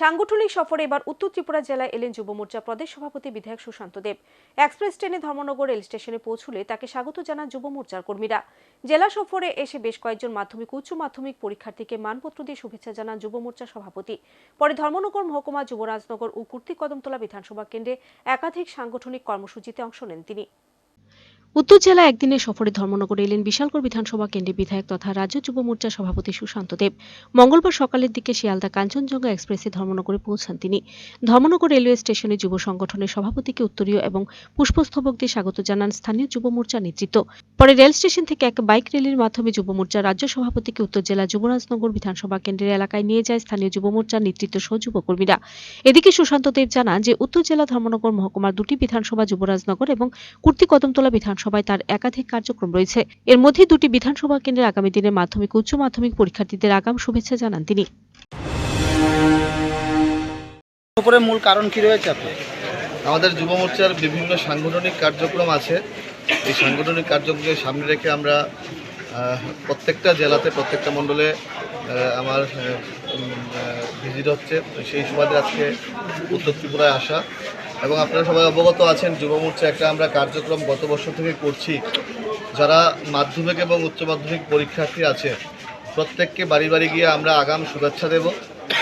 সাংগঠনিক সফরে এবার উত্তর ত্রিপুরা জেলায় এলেন যুব মোর্চা প্রদেশ সভাপতি বিধায়ক সুশান্ত দেব। এক্সপ্রেস ট্রেনে ধর্মনগর রেল স্টেশনে পৌঁছলে তাকে স্বাগত জানান যুব মোর্চার কর্মীরা। জেলা সফরে এসে বেশ কয়েকজন মাধ্যমিক, উচ্চ মাধ্যমিক পরীক্ষার্থীকে মানপত্র দিয়ে শুভেচ্ছা জানান যুব মোর্চা সভাপতি। পরে ধর্মনগর মহকুমা যুবরাজনগর ও কুর্তি কদমতলা বিধানসভা কেন্দ্রে একাধিক সাংগঠনিক কর্মসূচিতে অংশ নেন তিনি। উত্তর জেলা একদিনের সফরে ধর্মনগরে, এলেন বিশালগড় বিধানসভা কেন্দ্রের বিধায়ক তথা রাজ্য যুব মোর্চা সভাপতি সুশান্ত দেব। মঙ্গলবার সকালের দিকে শিয়ালদা কাঞ্চনজঙ্ঘা এক্সপ্রেসে ধর্মনগরে পৌঁছান তিনি। ধর্মনগর রেলওয়ে স্টেশনে যুব সংগঠনের সভাপতিকে উত্তরীয় এবং পুষ্পস্তবক দিয়ে স্বাগত জানান স্থানীয় যুব মোর্চা নেতৃত্ব। পরে রেল স্টেশন থেকে এক বাইক র্যালির মাধ্যমে যুব মোর্চার রাজ্য সভাপতিকে উত্তর জেলা যুবরাজনগর বিধানসভা কেন্দ্রের এলাকায় নিয়ে যায় স্থানীয় যুব মোর্চার নেতৃত্ব সহ যুবকর্মীরা। এদিকে সুশান্ত দেব জানান যে, উত্তর জেলা ধর্মনগর মহকুমার দুটি বিধানসভা যুবরাজনগর এবং কুর্তি কদমতলা বিধানসভায় তার একাধিক কার্যক্রম রয়েছে। এর মধ্যে দুটি বিধানসভা কেন্দ্রের আগামী দিনে মাধ্যমিক উচ্চ মাধ্যমিক পরীক্ষার্থীদের আগাম শুভেচ্ছা জানান তিনি। মূল কারণ কি রয়েছে আপনার? আমাদের যুব মোর্চার বিভিন্ন সাংগঠনিক কার্যক্রম আছে। এই সাংগঠনিক কার্যক্রমকে সামনে রেখে আমরা আহ, প্রত্যেকটা জেলাতে প্রত্যেকটা মণ্ডলে আহ, আমার ভিজিট হচ্ছে। সেই সুবাদে আজকে উত্তর ত্রিপুরায় আসা। এবং আপনারা সবাই অবগত আছেন, যুব মোর্চা একটা আমরা কার্যক্রম গত বছর থেকে করছি। যারা মাধ্যমিক এবং উচ্চ মাধ্যমিক পরীক্ষার্থী আছে, প্রত্যেককে বাড়ি বাড়ি গিয়ে আমরা আগাম শুভেচ্ছা দেব।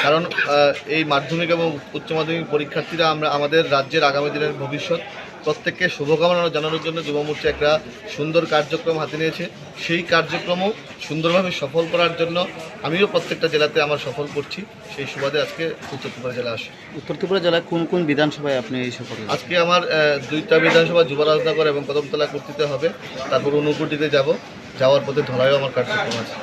কারণ এই মাধ্যমিক এবং উচ্চ মাধ্যমিক পরীক্ষার্থীরা আমরা আমাদের রাজ্যের আগামী দিনের ভবিষ্যৎ প্রত্যেককে শুভকামনা জানানোর জন্য যুব মোর্চা একটা সুন্দর কার্যক্রম হাতে নিয়েছে। সেই কার্যক্রমও সুন্দরভাবে সফল করার জন্য আমিও প্রত্যেকটা জেলাতে আমার সফল করছি। সেই সুবাদে আজকে উত্তর ত্রিপুরা জেলা আসে। উত্তর ত্রিপুরা জেলায় কোন কোন বিধানসভায় আপনি এই সফল আজকে আমার দুইটা বিধানসভা যুবরাজনগর এবং কদমতলা কুর্তিতে হবে। তারপর অনুকুটিতে যাব। যাওয়ার পথে ধলাইও আমার কার্যক্রম আছে।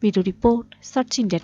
Bureau report search India